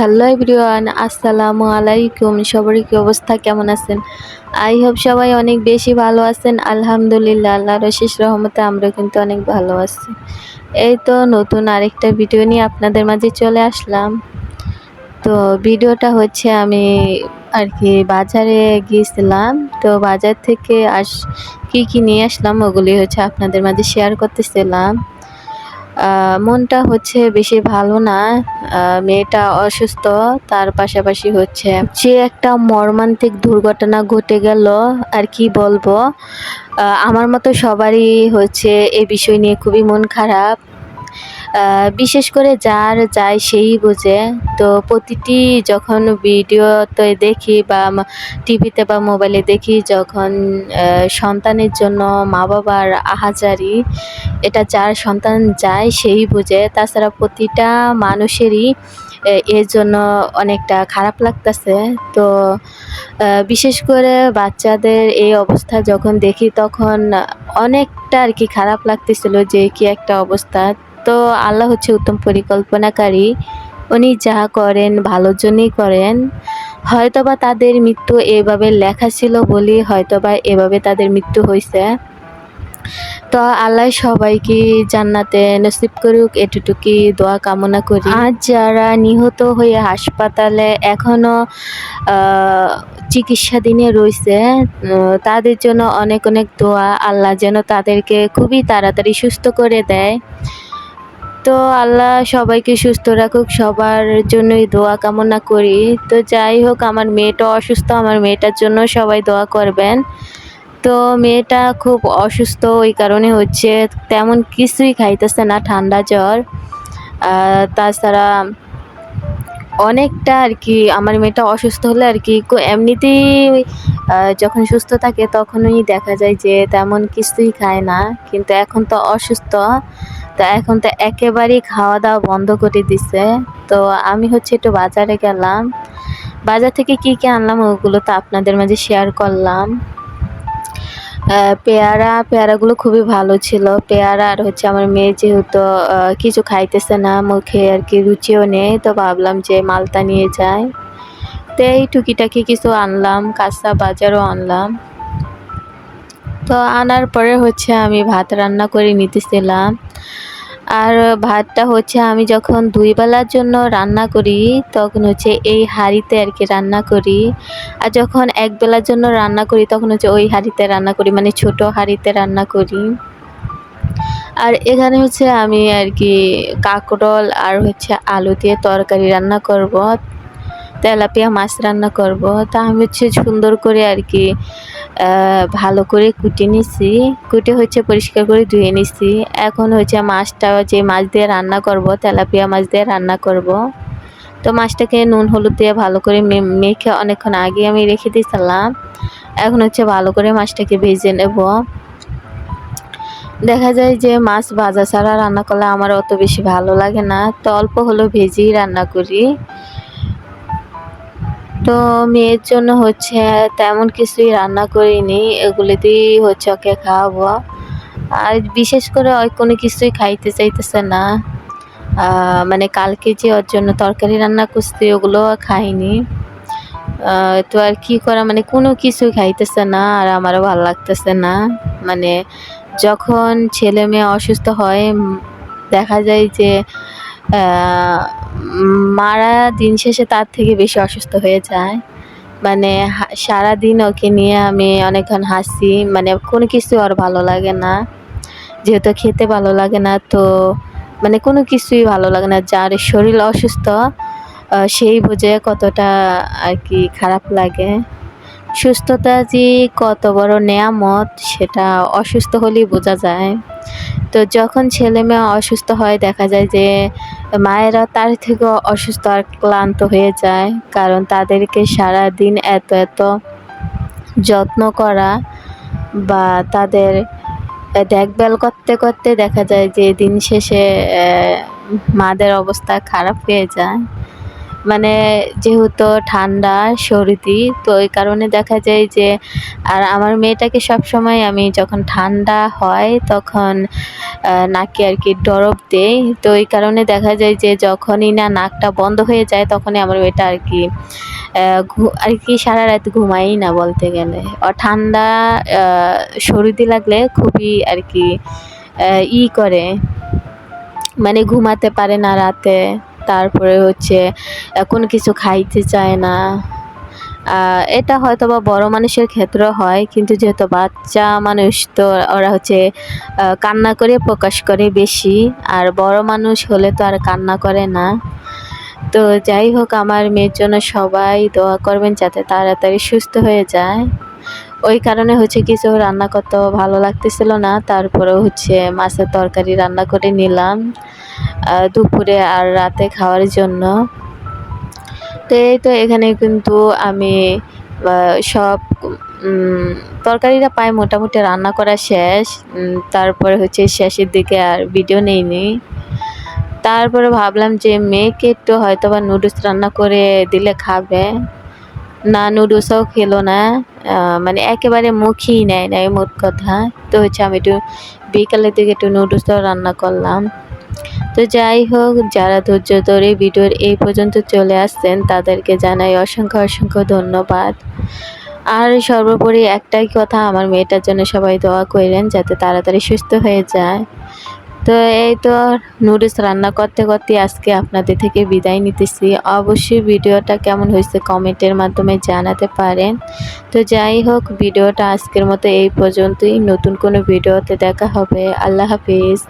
Hello everyone, আসসালামু আলাইকুম। সবারই কি অবস্থা? কেমন আছেন? আই হোপ সবাই অনেক বেশি ভালো আছেন। আলহামদুলিল্লাহ, আল্লাহর অশেষ রহমতে আমরা কিন্তু অনেক ভালো আছি। এই তো নতুন আরেকটা ভিডিও নিয়ে আপনাদের মাঝে চলে আসলাম। তো ভিডিওটা হচ্ছে আমি আর কি বাজারে গিয়েছিলাম। তো বাজার থেকে আস কি কি নিয়ে আসলাম, ওগুলি হচ্ছে আপনাদের মাঝে শেয়ার করতেছিলাম। মনটা হচ্ছে বেশি ভালো না। মেয়েটা অসুস্থ, তার পাশাপাশি হচ্ছে যে একটা মর্মান্তিক দুর্ঘটনা ঘটে গেল, আর কি বলব? আমার মতো সবারই হচ্ছে এ বিষয় নিয়ে খুবই মন খারাপ। বিশেষ করে যার যায় সেই বোঝে। তো প্রতিটি যখন ভিডিওতে দেখি বা টিভিতে বা মোবাইলে দেখি যখন সন্তানের জন্য মা বাবার আহাজারি, এটা যার সন্তান যায় সেই বোঝে। তাছাড়া প্রতিটা মানুষেরই এর জন্য অনেকটা খারাপ লাগতেছে। তো বিশেষ করে বাচ্চাদের এই অবস্থা যখন দেখি তখন অনেকটা আর কি খারাপ লাগতেছিল যে কি একটা অবস্থা। তো আল্লাহ হচ্ছে উত্তম পরিকল্পনাকারী। উনি যা করেন ভালোর জন্যই করেন। হয়তোবা তাদের মৃত্যু এভাবে লেখা ছিল বলি হয়তোবা এভাবে তাদের মৃত্যু হয়েছে তো আল্লাহ সবাইকে জান্নাতে নসিব করুক, এটুটুকি দোয়া কামনা করি। আজ যারা নিহত হয়ে হাসপাতালে এখনও চিকিৎসাধীনে রয়েছে তাদের জন্য অনেক অনেক দোয়া। আল্লাহ যেন তাদেরকে খুবই তাড়াতাড়ি সুস্থ করে দেয়। তো আল্লাহ সবাইকে সুস্থ রাখুক, সবার জন্যই দোয়া কামনা করি। তো যাই হোক, আমার মেয়েটা অসুস্থ, আমার মেয়েটার জন্য সবাই দোয়া করবেন। তো মেয়েটা খুব অসুস্থ, ওই কারণে হচ্ছে তেমন কিছুই খাইতেছে না, ঠান্ডা জ্বর। তাছাড়া অনেকটা আর কি, আমার মেয়েটা অসুস্থ হলে আর কি এমনিতেই যখন সুস্থ থাকে তখনই দেখা যায় যে তেমন কিছুই খায় না। কিন্তু এখন তো অসুস্থ, তো এখন তো একেবারেই খাওয়া দাওয়া বন্ধ করে দিছে। তো আমি হচ্ছে একটু বাজারে গেলাম। বাজার থেকে কি কি আনলাম ওগুলো তো আপনাদের মাঝে শেয়ার করলাম। পেয়ারা, পেয়ারাগুলো খুবই ভালো ছিল। পেয়ারা আর হচ্ছে আমার মেয়ে যেহেতু কিছু খাইতেছে না, মুখে আর কি রুচিও নেই, তো ভাবলাম যে মালটা নিয়ে যাই। তো এই টুকিটাকি কিছু আনলাম, কাঁচা বাজারও আনলাম। তো আনার পরে হচ্ছে আমি ভাত রান্না করে নিতেছিলাম। আর ভাতটা হচ্ছে আমি যখন দুই বেলার জন্য রান্না করি, তখন হচ্ছে এই হাঁড়িতে আর কি রান্না করি। আর যখন এক বেলার জন্য রান্না করি, তখন হচ্ছে ওই হাঁড়িতে রান্না করি মানে ছোট হাঁড়িতে রান্না করি। আর এখানে হচ্ছে আমি আর কি কাঁকরোল আর হচ্ছে আলু দিয়ে তরকারি রান্না করব। তেলাপিয়া মাছ রান্না করব। তা আমি হচ্ছে সুন্দর করে আর কি ভালো করে কুটে নিছি। কুটে হচ্ছে পরিষ্কার করে ধুয়ে নিছি। এখন হচ্ছে মাছটা যে মাছ দিয়ে রান্না করব, তেলাপিয়া মাছ দিয়ে রান্না করব। তো মাছটাকে নুন, হলুদ দিয়ে ভালো করে মেখে অনেকক্ষণ আগে আমি রেখে দিয়েছিলাম এখন হচ্ছে ভালো করে মাছটাকে ভেজে নেব। দেখা যায় যে মাছ ভাজা ছাড়া রান্না করলে আমার অত বেশি ভালো লাগে না। তো অল্প হলেও ভেজেই রান্না করি। মেয়ের জন্য হচ্ছে তেমন কিছুই রান্না করিনি। এগুলি দিয়েই হচ্ছে ওকে খাওয়াবো। আর বিশেষ করে ওই কোনো কিছুই খাইতে চাইতেছে না। মানে কালকে যে ওর জন্য তরকারি রান্না করছি ওগুলো খাইনি। তো আর কি করা? মানে কোনো কিছুই খাইতেছে না আর আমারও ভালো লাগতেছে না। মানে যখন ছেলে মেয়ে অসুস্থ হয় দেখা যায় যে মারা দিন শেষে তার থেকে বেশি অসুস্থ হয়ে যায়। মানে সারাদিন ওকে নিয়ে আমি অনেকক্ষণ হাসি মানে কোনো কিছু আর ভালো লাগে না। যেহেতু খেতে ভালো লাগে না, তো মানে কোনো কিছুই ভালো লাগে না। যার শরীর অসুস্থ সেই বোঝে কতটা আর কি খারাপ লাগে। সুস্থতা যে কত বড় নেয়ামত, সেটা অসুস্থ হলেই বোঝা যায়। তো যখন ছেলে মেয়ে অসুস্থ হয়, দেখা যায় যে মায়েরা তার থেকেও অসুস্থ আর ক্লান্ত হয়ে যায়। কারণ তাদেরকে সারা দিন এত এত যত্ন করা বা তাদের দেখভাল করতে করতে দেখা যায় যে দিন শেষে মাদের অবস্থা খারাপ হয়ে যায়। মানে যেহেতু ঠান্ডা, সর্দি, তো ওই কারণে দেখা যায় যে, আর আমার মেয়েটাকে সব সময় আমি যখন ঠান্ডা হয় তখন নাকে আর কি ডরব দেই। তো এই কারণে দেখা যায় যে, যখনই না নাকটা বন্ধ হয়ে যায় তখনই আমার মেয়েটা আর কি আর কি সারা রাত ঘুমাই না বলতে গেলে। ঠান্ডা সর্দি লাগলে খুবই আর কি ই করে। মানে ঘুমাতে পারে না রাতে। তারপরে হচ্ছে এখন কিছু খাইতে চায় না। এটা হয়তো বা বড় মানুষের ক্ষেত্রে হয়, কিন্তু যেহেতু বাচ্চা মানুষ, তো ওরা হচ্ছে কান্না করে প্রকাশ করে বেশি, আর বড় মানুষ হলে তো আর কান্না করে না। তো যাই হোক, আমার মেয়ের জন্য সবাই দোয়া করবেন যাতে তাড়াতাড়ি সুস্থ হয়ে যায়। ওই কারণে হচ্ছে কিছু রান্না করতে ভালো লাগতেছিল না তারপরে হচ্ছে মাছের তরকারি রান্না করে নিলাম। দুপুরে আর রাতে খাওয়ার জন্য। তো এই তো এখানে কিন্তু আমি সব তরকারিটা প্রায় মোটামুটি রান্না করা শেষ। তারপরে হচ্ছে শেষের দিকে আর ভিডিও নেইনি। তারপরে ভাবলাম যে মেয়েকে একটু হয়তো বা নুডলস রান্না করে দিলে খাবে। না নুডলসও খেলো না। মানে একেবারে মুখই নেয় না মোট কথা। তো হচ্ছে আমি একটু বিকালের দিকে একটু নুডলসও রান্না করলাম। তো যাই হোক, যারা ধৈর্য ধরে ভিডিওর এই পর্যন্ত চলে আসছেন, তাদেরকে জানাই অসংখ্য অসংখ্য ধন্যবাদ। আর সর্বোপরি একটাই কথা, আমার মেয়েটার জন্য সবাই দোয়া করেন যাতে তাড়াতাড়ি সুস্থ হয়ে যায়। তো এই তো নুডলস রান্না করতে করতে আজকে আপনাদের থেকে বিদায় নিতেছি। অবশ্যই ভিডিওটা কেমন হয়েছে কমেন্টের মাধ্যমে জানাতে পারেন। তো যাই হোক, ভিডিওটা আজকের মতো এই পর্যন্তই। নতুন কোনো ভিডিওতে দেখা হবে। আল্লাহ হাফিজ।